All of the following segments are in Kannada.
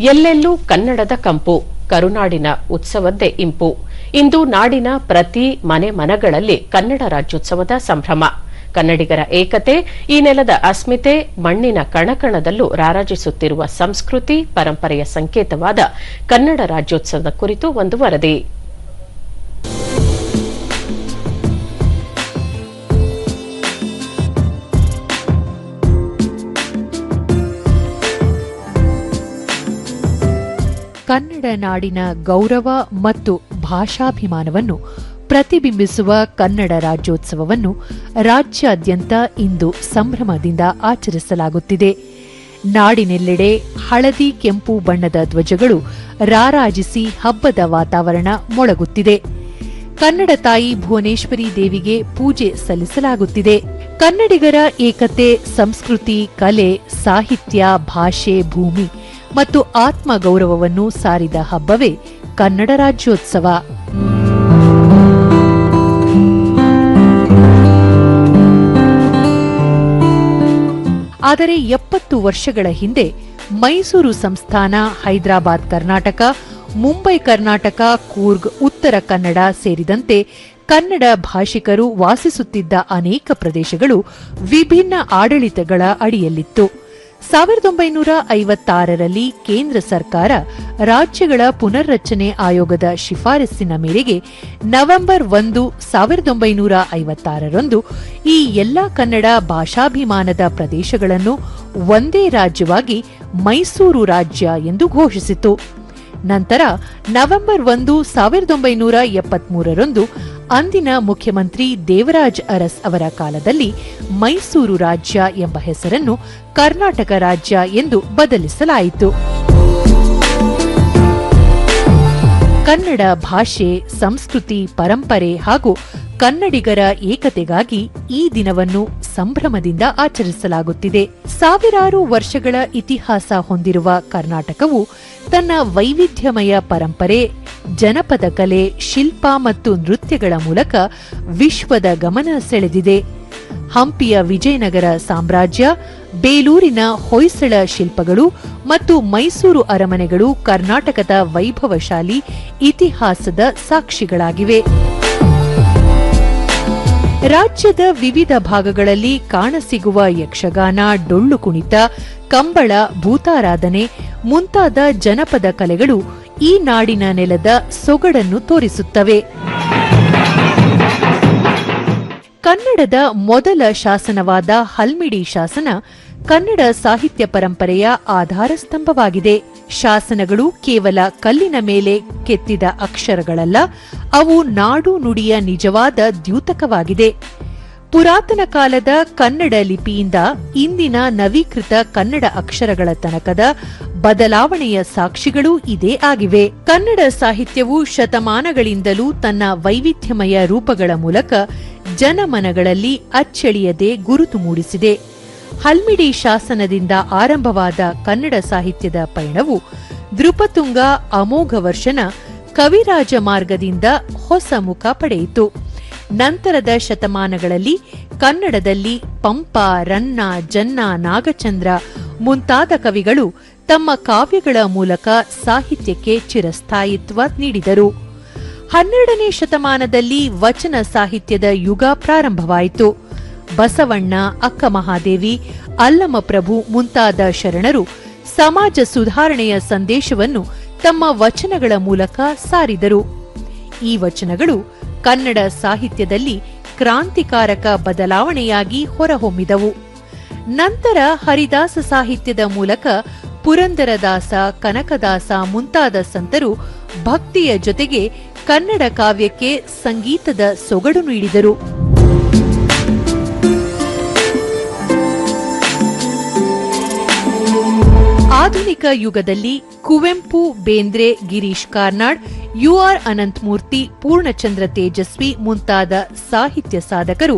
ಎಲ್ಲೆಲ್ಲೂ ಕನ್ನಡದ ಕಂಪು, ಕರುನಾಡಿನ ಉತ್ಸವದ್ದೇ ಇಂಪು. ಇಂದು ನಾಡಿನ ಪ್ರತಿ ಮನೆ ಮನಗಳಲ್ಲಿ ಕನ್ನಡ ರಾಜ್ಯೋತ್ಸವದ ಸಂಭ್ರಮ. ಕನ್ನಡಿಗರ ಏಕತೆ, ಈ ನೆಲದ ಅಸ್ಮಿತೆ, ಮಣ್ಣಿನ ಕಣಕಣದಲ್ಲೂ ರಾರಾಜಿಸುತ್ತಿರುವ ಸಂಸ್ಕೃತಿ, ಪರಂಪರೆಯ ಸಂಕೇತವಾದ ಕನ್ನಡ ರಾಜ್ಯೋತ್ಸವದ ಕುರಿತು ಒಂದು ವರದಿ. ಕನ್ನಡ ನಾಡಿನ ಗೌರವ ಮತ್ತು ಭಾಷಾಭಿಮಾನವನ್ನು ಪ್ರತಿಬಿಂಬಿಸುವ ಕನ್ನಡ ರಾಜ್ಯೋತ್ಸವವನ್ನು ರಾಜ್ಯಾದ್ಯಂತ ಇಂದು ಸಂಭ್ರಮದಿಂದ ಆಚರಿಸಲಾಗುತ್ತಿದೆ. ನಾಡಿನೆಲ್ಲೆಡೆ ಹಳದಿ ಕೆಂಪು ಬಣ್ಣದ ಧ್ವಜಗಳು ರಾರಾಜಿಸಿ ಹಬ್ಬದ ವಾತಾವರಣ ಮೊಳಗುತ್ತಿದೆ. ಕನ್ನಡ ತಾಯಿ ಭುವನೇಶ್ವರಿ ದೇವಿಗೆ ಪೂಜೆ ಸಲ್ಲಿಸಲಾಗುತ್ತಿದೆ. ಕನ್ನಡಿಗರ ಏಕತೆ, ಸಂಸ್ಕೃತಿ, ಕಲೆ, ಸಾಹಿತ್ಯ, ಭಾಷೆ, ಭೂಮಿ ಮತ್ತು ಆತ್ಮ ಗೌರವವನ್ನು ಸಾರಿದ ಹಬ್ಬವೇ ಕನ್ನಡ ರಾಜ್ಯೋತ್ಸವ. ಆದರೆ ಎಪ್ಪತ್ತು ವರ್ಷಗಳ ಹಿಂದೆ ಮೈಸೂರು ಸಂಸ್ಥಾನ, ಹೈದರಾಬಾದ್ ಕರ್ನಾಟಕ, ಮುಂಬೈ ಕರ್ನಾಟಕ, ಕೂರ್ಗ್, ಉತ್ತರ ಕನ್ನಡ ಸೇರಿದಂತೆ ಕನ್ನಡ ಭಾಷಿಕರು ವಾಸಿಸುತ್ತಿದ್ದ ಅನೇಕ ಪ್ರದೇಶಗಳು ವಿಭಿನ್ನ ಆಡಳಿತಗಳ ಅಡಿಯಲ್ಲಿತ್ತು. ಸಾವಿರದ ಒಂಬೈನೂರ ಐವತ್ತಾರರಲ್ಲಿ ಕೇಂದ್ರ ಸರ್ಕಾರ ರಾಜ್ಯಗಳ ಪುನರ್ರಚನೆ ಆಯೋಗದ ಶಿಫಾರಸ್ಸಿನ ಮೇರೆಗೆ ನವೆಂಬರ್ ಒಂದು, ಸಾವಿರದ ಒಂಬೈನೂರ ಐವತ್ತಾರರಂದು ಈ ಎಲ್ಲಾ ಕನ್ನಡ ಭಾಷಾಭಿಮಾನದ ಪ್ರದೇಶಗಳನ್ನು ಒಂದೇ ರಾಜ್ಯವಾಗಿ ಮೈಸೂರು ರಾಜ್ಯ ಎಂದು ಘೋಷಿಸಿತು. ನಂತರ ನವೆಂಬರ್ ಒಂದು, ಸಾವಿರದ ಒಂಬೈನೂರ ಎಪ್ಪತ್ಮೂರರಂದು ಅಂದಿನ ಮುಖ್ಯಮಂತ್ರಿ ದೇವರಾಜ್ ಅರಸ್ ಅವರ ಕಾಲದಲ್ಲಿ ಮೈಸೂರು ರಾಜ್ಯ ಎಂಬ ಹೆಸರನ್ನು ಕರ್ನಾಟಕ ರಾಜ್ಯ ಎಂದು ಬದಲಿಸಲಾಯಿತು. ಕನ್ನಡ ಭಾಷೆ, ಸಂಸ್ಕೃತಿ, ಪರಂಪರೆ ಹಾಗೂ ಕನ್ನಡಿಗರ ಏಕತೆಗಾಗಿ ಈ ದಿನವನ್ನು ಸಂಭ್ರಮದಿಂದ ಆಚರಿಸಲಾಗುತ್ತಿದೆ. ಸಾವಿರಾರು ವರ್ಷಗಳ ಇತಿಹಾಸ ಹೊಂದಿರುವ ಕರ್ನಾಟಕವು ತನ್ನ ವೈವಿಧ್ಯಮಯ ಪರಂಪರೆ, ಜನಪದ ಕಲೆ, ಶಿಲ್ಪ ಮತ್ತು ನೃತ್ಯಗಳ ಮೂಲಕ ವಿಶ್ವದ ಗಮನ ಸೆಳೆದಿದೆ. ಹಂಪಿಯ ವಿಜಯನಗರ ಸಾಮ್ರಾಜ್ಯ, ಬೇಲೂರಿನ ಹೊಯ್ಸಳ ಶಿಲ್ಪಗಳು ಮತ್ತು ಮೈಸೂರು ಅರಮನೆಗಳು ಕರ್ನಾಟಕದ ವೈಭವಶಾಲಿ ಇತಿಹಾಸದ ಸಾಕ್ಷಿಗಳಾಗಿವೆ. ರಾಜ್ಯದ ವಿವಿಧ ಭಾಗಗಳಲ್ಲಿ ಕಾಣಸಿಗುವ ಯಕ್ಷಗಾನ, ಡೊಳ್ಳು ಕುಣಿತ, ಕಂಬಳ, ಭೂತಾರಾಧನೆ ಮುಂತಾದ ಜನಪದ ಕಲೆಗಳು ಈ ನಾಡಿನ ನೆಲದ ಸೊಗಡನ್ನು ತೋರಿಸುತ್ತವೆ. ಕನ್ನಡದ ಮೊದಲ ಶಾಸನವಾದ ಹಲ್ಮಿಡಿ ಶಾಸನ ಕನ್ನಡ ಸಾಹಿತ್ಯ ಪರಂಪರೆಯ ಆಧಾರ ಸ್ತಂಭವಾಗಿದೆ ಶಾಸನಗಳು ಕೇವಲ ಕಲ್ಲಿನ ಮೇಲೆ ಕೆತ್ತಿದ ಅಕ್ಷರಗಳಲ್ಲ, ಅವು ನಾಡು ನುಡಿಯ ನಿಜವಾದ ದ್ಯೂತಕವಾಗಿದೆ. ಪುರಾತನ ಕಾಲದ ಕನ್ನಡ ಲಿಪಿಯಿಂದ ಇಂದಿನ ನವೀಕೃತ ಕನ್ನಡ ಅಕ್ಷರಗಳ ತನಕದ ಬದಲಾವಣೆಯ ಸಾಕ್ಷಿಗಳೂ ಇದೇ ಆಗಿವೆ. ಕನ್ನಡ ಸಾಹಿತ್ಯವು ಶತಮಾನಗಳಿಂದಲೂ ತನ್ನ ವೈವಿಧ್ಯಮಯ ರೂಪಗಳ ಮೂಲಕ ಜನಮನಗಳಲ್ಲಿ ಅಚ್ಚಳಿಯದೆ ಗುರುತು ಮೂಡಿಸಿದೆ. ಹಲ್ಮಿಡಿ ಶಾಸನದಿಂದ ಆರಂಭವಾದ ಕನ್ನಡ ಸಾಹಿತ್ಯದ ಪಯಣವು ದೃಪತುಂಗ ಅಮೋಘ ವರ್ಷನ ಕವಿರಾಜ ಮಾರ್ಗದಿಂದ ಹೊಸ ಮುಖ ಪಡೆಯಿತು. ನಂತರದ ಶತಮಾನಗಳಲ್ಲಿ ಕನ್ನಡದಲ್ಲಿ ಪಂಪ, ರನ್ನ, ಜನ್ನ, ನಾಗಚಂದ್ರ ಮುಂತಾದ ಕವಿಗಳು ತಮ್ಮ ಕಾವ್ಯಗಳ ಮೂಲಕ ಸಾಹಿತ್ಯಕ್ಕೆ ಚಿರಸ್ಥಾಯಿತ್ವ ನೀಡಿದರು. ಹನ್ನೆರಡನೇ ಶತಮಾನದಲ್ಲಿ ವಚನ ಸಾಹಿತ್ಯದ ಯುಗ ಪ್ರಾರಂಭವಾಯಿತು. ಬಸವಣ್ಣ, ಅಕ್ಕ ಮಹಾದೇವಿ ಅಲ್ಲಮಪ್ರಭು ಮುಂತಾದ ಶರಣರು ಸಮಾಜ ಸುಧಾರಣೆಯ ಸಂದೇಶವನ್ನು ತಮ್ಮ ವಚನಗಳ ಮೂಲಕ ಸಾರಿದರು. ಈ ವಚನಗಳು ಕನ್ನಡ ಸಾಹಿತ್ಯದಲ್ಲಿ ಕ್ರಾಂತಿಕಾರಕ ಬದಲಾವಣೆಯಾಗಿ ಹೊರಹೊಮ್ಮಿದವು. ನಂತರ ಹರಿದಾಸ ಸಾಹಿತ್ಯದ ಮೂಲಕ ಪುರಂದರದಾಸ, ಕನಕದಾಸ ಮುಂತಾದ ಸಂತರು ಭಕ್ತಿಯ ಜೊತೆಗೆ ಕನ್ನಡ ಕಾವ್ಯಕ್ಕೆ ಸಂಗೀತದ ಸೊಗಡು ನೀಡಿದರು. ಆಧುನಿಕ ಯುಗದಲ್ಲಿ ಕುವೆಂಪು, ಬೇಂದ್ರೆ, ಗಿರೀಶ್ ಕಾರ್ನಾಡ್, ಯು ಆರ್ ಅನಂತಮೂರ್ತಿ, ಪೂರ್ಣಚಂದ್ರ ತೇಜಸ್ವಿ ಮುಂತಾದ ಸಾಹಿತ್ಯ ಸಾಧಕರು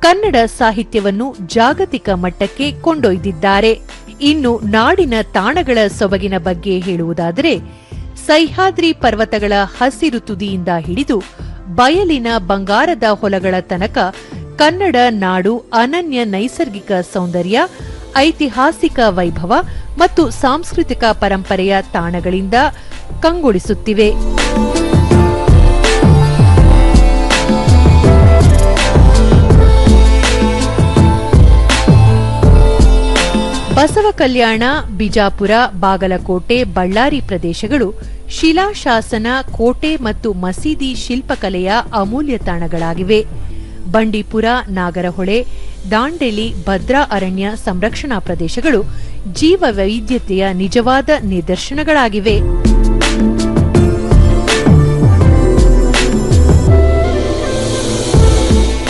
ಕನ್ನಡ ಸಾಹಿತ್ಯವನ್ನು ಜಾಗತಿಕ ಮಟ್ಟಕ್ಕೆ ಕೊಂಡೊಯ್ದಿದ್ದಾರೆ. ಇನ್ನು ನಾಡಿನ ತಾಣಗಳ ಸೊಬಗಿನ ಬಗ್ಗೆ ಹೇಳುವುದಾದರೆ, ಸಹ್ಯಾದ್ರಿ ಪರ್ವತಗಳ ಹಸಿರು ತುದಿಯಿಂದ ಹಿಡಿದು ಬಯಲಿನ ಬಂಗಾರದ ಹೊಲಗಳ ತನಕ ಕನ್ನಡ ನಾಡು ಅನನ್ಯ ನೈಸರ್ಗಿಕ ಸೌಂದರ್ಯ ಐತಿಹಾಸಿಕ ವೈಭವ ಮತ್ತು ಸಾಂಸ್ಕೃತಿಕ ಪರಂಪರೆಯ ತಾಣಗಳಿಂದ ಕಂಗೊಳಿಸುತ್ತಿವೆ. ಬಸವ ಕಲ್ಯಾಣ, ಬಿಜಾಪುರ, ಬಾಗಲಕೋಟೆ, ಬಳ್ಳಾರಿ ಪ್ರದೇಶಗಳು ಶಿಲಾಶಾಸನ, ಕೋಟೆ ಮತ್ತು ಮಸೀದಿ ಶಿಲ್ಪಕಲೆಯ ಅಮೂಲ್ಯ ತಾಣಗಳಾಗಿವೆ. ಬಂಡೀಪುರ, ನಾಗರಹೊಳೆ ದಾಂಡೇಲಿ ಭದ್ರಾ ಅರಣ್ಯ ಸಂರಕ್ಷಣಾ ಪ್ರದೇಶಗಳು ಜೀವ ವೈವಿಧ್ಯತೆಯ ನಿಜವಾದ ನಿದರ್ಶನಗಳಾಗಿವೆ.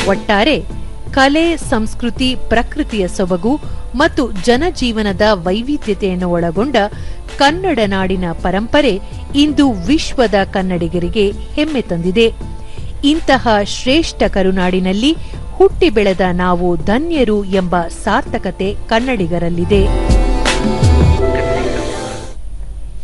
ಒಟ್ಟಾರೆ ಕಲೆ, ಸಂಸ್ಕೃತಿ, ಪ್ರಕೃತಿಯ ಸೊಬಗು ಮತ್ತು ಜನಜೀವನದ ವೈವಿಧ್ಯತೆಯನ್ನು ಒಳಗೊಂಡ ಕನ್ನಡ ನಾಡಿನ ಪರಂಪರೆ ಇಂದು ವಿಶ್ವದ ಕನ್ನಡಿಗರಿಗೆ ಹೆಮ್ಮೆ ತಂದಿದೆ. ಇಂತಹ ಶ್ರೇಷ್ಠ ಕರುನಾಡಿನಲ್ಲಿ ಹುಟ್ಟಿ ಬೆಳೆದ ನಾವು ಧನ್ಯರು ಎಂಬ ಸಾರ್ಥಕತೆ ಕನ್ನಡಿಗರಲ್ಲಿದೆ.